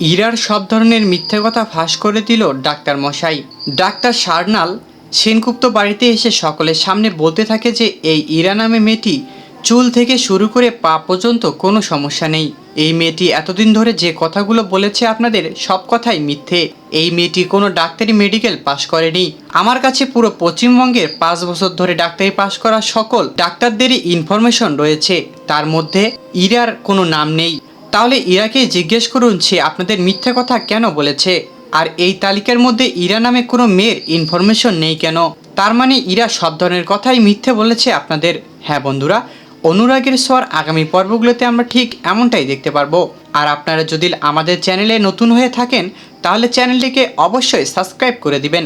ইরার সব ধরনের মিথ্যে কথা ফাঁস করে দিল ডাক্তার মশাই। ডাক্তার সারনাল সেনগুপ্ত বাড়িতে এসে সকলের সামনে বলতে থাকে যে, এই ইরা নামে মেয়েটি চুল থেকে শুরু করে পা পর্যন্ত কোনো সমস্যা নেই। এই মেয়েটি এতদিন ধরে যে কথাগুলো বলেছে আপনাদের সব কথাই মিথ্যে। এই মেয়েটি কোনো ডাক্তারি মেডিকেল পাশ করেনি। আমার কাছে পুরো পশ্চিমবঙ্গের পাঁচ বছর ধরে ডাক্তারি পাশ করা সকল ডাক্তারদেরই ইনফরমেশন রয়েছে। তার মধ্যে ইরার কোনো নাম নেই। তাহলে ইরাকে জিজ্ঞেস করুন সে আপনাদের মিথ্যে কথা কেন বলেছে? আর এই তালিকার মধ্যে ইরা নামে কোনো মেয়ের ইনফরমেশন নেই কেন? তার মানে ইরা সব ধরনের কথাই মিথ্যে বলেছে আপনাদের। হ্যাঁ বন্ধুরা, অনুরাগের স্বর আগামী পর্বগুলোতে আমরা ঠিক এমনটাই দেখতে পারব। আর আপনারা যদি আমাদের চ্যানেলে নতুন হয়ে থাকেন, তাহলে চ্যানেলটিকে অবশ্যই সাবস্ক্রাইব করে দিবেন।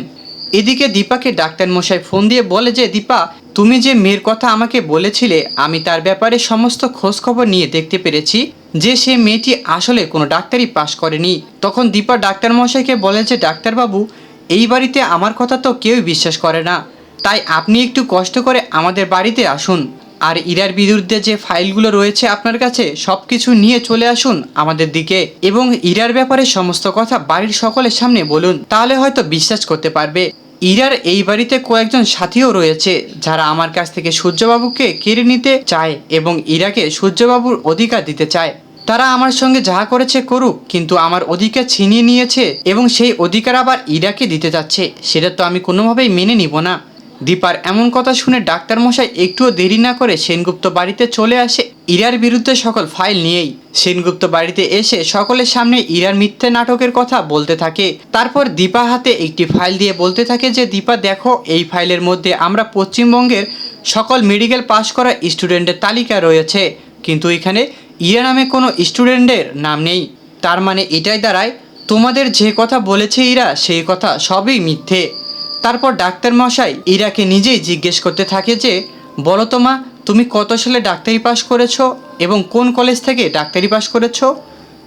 এদিকে দীপাকে ডাক্তার মশাই ফোন দিয়ে বলে যে, দীপা, তুমি যে মেয়ের কথা আমাকে বলেছিলে, আমি তার ব্যাপারে সমস্ত খোঁজখবর নিয়ে দেখতে পেরেছি। যে সে মেয়েটি আসলে কোনো ডাক্তারই পাশ করেনি। তখন দীপা ডাক্তার মশাইকে বলেন যে, ডাক্তারবাবু, এই বাড়িতে আমার কথা তো কেউই বিশ্বাস করে না। তাই আপনি একটু কষ্ট করে আমাদের বাড়িতে আসুন। আর ইরার বিরুদ্ধে যে ফাইলগুলো রয়েছে আপনার কাছে সব কিছু নিয়ে চলে আসুন আমাদের দিকে এবং ইরার ব্যাপারে সমস্ত কথা বাড়ির সকলের সামনে বলুন। তাহলে হয়তো বিশ্বাস করতে পারবে। ইরার এই বাড়িতে কয়েকজন সাথীও রয়েছে, যারা আমার কাছ থেকে সূর্যবাবুকে কেড়ে নিতে চায় এবং ইরাকে সূর্যবাবুর অধিকার দিতে চায়। তারা আমার সঙ্গে যা করেছে করুক, কিন্তু আমার অধিকার ছিনিয়ে নিয়েছে এবং সেই অধিকার আবার ইরাকে দিতে যাচ্ছে। সেটা তো আমি কোনোভাবেই মেনে নিব না। দীপার এমন কথা শুনে ডাক্তার মশাই একটুও দেরি না করে সেনগুপ্ত বাড়িতে চলে আসে ইরার বিরুদ্ধে সকল ফাইল নিয়েই। সেনগুপ্ত বাড়িতে এসে সকলের সামনে ইরার মিথ্যে নাটকের কথা বলতে থাকে। তারপর দীপা হাতে একটি ফাইল দিয়ে বলতে থাকে যে, দীপা, দেখো, এই ফাইলের মধ্যে আমরা পশ্চিমবঙ্গের সকল মেডিকেল পাস করা স্টুডেন্টের তালিকা রয়েছে। কিন্তু এখানে ইরা নামে কোনো স্টুডেন্টের নাম নেই। তার মানে এটাই দাঁড়ায়, তোমাদের যে কথা বলেছে ইরা, সেই কথা সবই মিথ্যে। তারপর ডাক্তার মশাই ইরাকে নিজেই জিজ্ঞেস করতে থাকে যে, বলো তো মা, তুমি কত সালে ডাক্তারি পাশ করেছ এবং কোন কলেজ থেকে ডাক্তারি পাশ করেছ?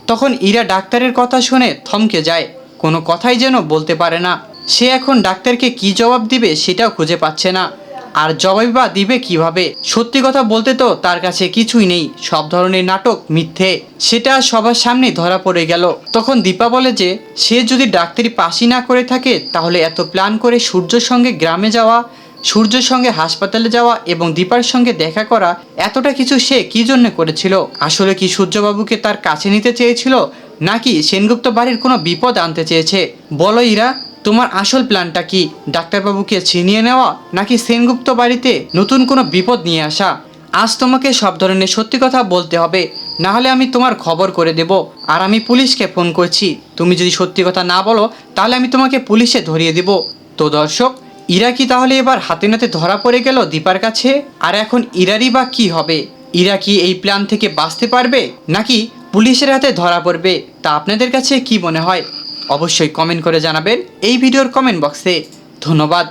তখন ইরা ডাক্তারের কথা শুনে থমকে যায়। কোনো কথাই যেন বলতে পারে না। সে এখন ডাক্তারকে কি জবাব দিবে সেটাও খুঁজে পাচ্ছে না। আর জবাব বা দিবে কীভাবে? সত্যি কথা বলতে তো তার কাছে কিছুই নেই। সব ধরনের নাটক মিথ্যে। সেটা সবার সামনে ধরা পড়ে গেল। তখন দীপা বলে যে, সে যদি ডাক্তারি পাশই না করে থাকে, তাহলে এত প্ল্যান করে সূর্যর সঙ্গে গ্রামে যাওয়া, সূর্যের সঙ্গে হাসপাতালে যাওয়া এবং দীপার সঙ্গে দেখা করা, এতটা কিছু সে কি জন্য করেছিল? আসলে কি সূর্যবাবুকে তার কাছে নিতে চেয়েছিল? নাকি সেনগুপ্ত বাড়ির কোনো বিপদ আনতে চেয়েছে? বলো ইরা। তোমার আসল প্ল্যানটা কি? ডাক্তারবাবুকে ছিনিয়ে নেওয়া নাকি সেনগুপ্ত বাড়িতে নতুন কোনো বিপদ নিয়ে আসা? আজ তোমাকে সব ধরনের সত্যি কথা বলতে হবে। না হলে আমি তোমার খবর করে দেব। আর আমি পুলিশকে ফোন করছি। তুমি যদি সত্যি কথা না বলো, তাহলে আমি তোমাকে পুলিশে ধরিয়ে দেব। তো দর্শক, ইরা কি তাহলে এবার হাতে নাতে ধরা পড়ে গেল দীপার কাছে? আর এখন ইরারই বা কি হবে? ইরা কি এই প্ল্যান থেকে বাঁচতে পারবে? নাকি পুলিশের হাতে ধরা পড়বে? তা আপনাদের কাছে কি মনে হয়? অবশ্যই কমেন্ট করে জানাবেন। এই ভিডিওর কমেন্ট বক্সে ধন্যবাদ।